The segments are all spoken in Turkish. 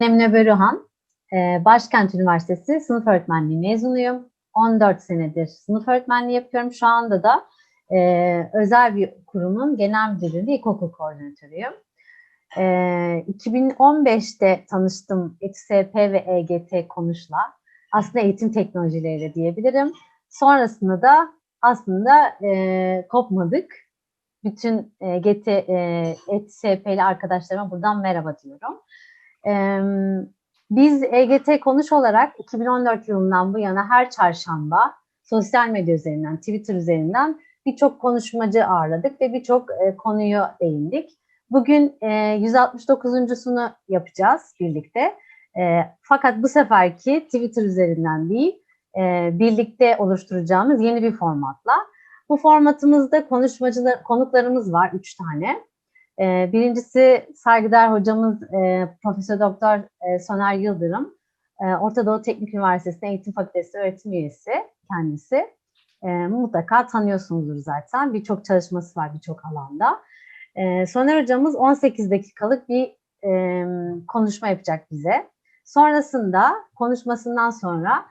Emine Börühan, e, Başkent Üniversitesi sınıf öğretmenliği mezunuyum. 14 senedir sınıf öğretmenliği yapıyorum. Şu anda da e, özel bir kurumun genel müdürlüğünde ilkokul koordinatörüyüm. E, 2015'te tanıştım ETSP ve EGT konuşla. Aslında eğitim teknolojileriyle diyebilirim. Sonrasında da aslında e, kopmadık. Bütün e, GT, e, ETSP'li arkadaşlarıma buradan merhaba diyorum. Biz EGT konuş olarak 2014 yılından bu yana her çarşamba sosyal medya üzerinden, Twitter üzerinden birçok konuşmacı ağırladık ve birçok e, konuyu değindik. Bugün e, 169.sunu yapacağız birlikte. E, fakat bu seferki Twitter üzerinden değil, e, birlikte oluşturacağımız yeni bir formatla. Bu formatımızda konuşmacılar, konuklarımız var, üç tane. E, birincisi saygıdeğer hocamız e, Profesör Doktor e, Soner Yıldırım. E, Orta Doğu Teknik Üniversitesi Eğitim Fakültesi öğretim üyesi kendisi. Mutlaka tanıyorsunuzdur zaten. Birçok çalışması var birçok alanda. Soner hocamız 18 dakikalık bir konuşma yapacak bize. Sonrasında konuşmasından sonra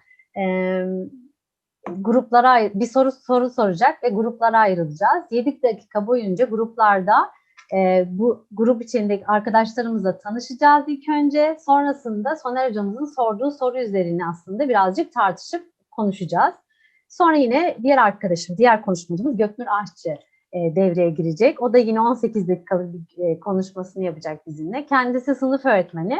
gruplara bir soru soru soracak ve gruplara ayrılacağız. 7 dakika boyunca gruplarda e, bu grup içindeki arkadaşlarımızla tanışacağız ilk önce. Sonrasında Soner hocamızın sorduğu soru üzerine aslında birazcık tartışıp konuşacağız. Sonra yine diğer arkadaşım, diğer konuşmacımız Göknur Aşçı e, devreye girecek. O da yine 18 dakikalık bir e, konuşmasını yapacak bizimle. Kendisi sınıf öğretmeni.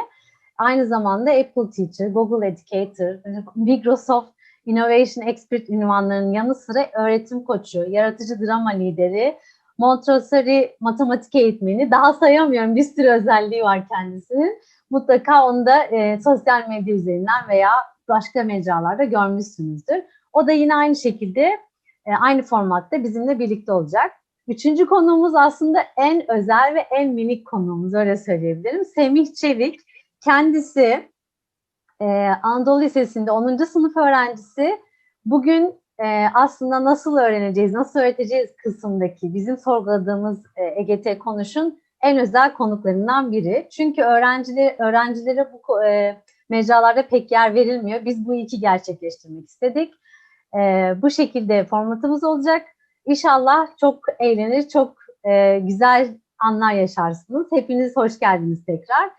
Aynı zamanda Apple Teacher, Google Educator, Microsoft Innovation Expert ünvanlarının yanı sıra öğretim koçu, yaratıcı drama lideri, Montessori matematik eğitmeni, daha sayamıyorum bir sürü özelliği var kendisinin. Mutlaka onu da e, sosyal medya üzerinden veya başka mecralarda görmüşsünüzdür. O da yine aynı şekilde e, aynı formatta bizimle birlikte olacak. Üçüncü konuğumuz aslında en özel ve en minik konuğumuz öyle söyleyebilirim. Semih Çevik. Kendisi e, Anadolu Lisesi'nde 10. sınıf öğrencisi. Bugün e, aslında nasıl öğreneceğiz, nasıl öğreteceğiz kısımdaki bizim sorguladığımız e, EGT konuşun en özel konuklarından biri. Çünkü öğrenciler, öğrencilere bu e, mecralarda pek yer verilmiyor. Biz bu iki gerçekleştirmek istedik. E, bu şekilde formatımız olacak. İnşallah çok eğlenir, çok e, güzel anlar yaşarsınız. Hepiniz hoş geldiniz tekrar.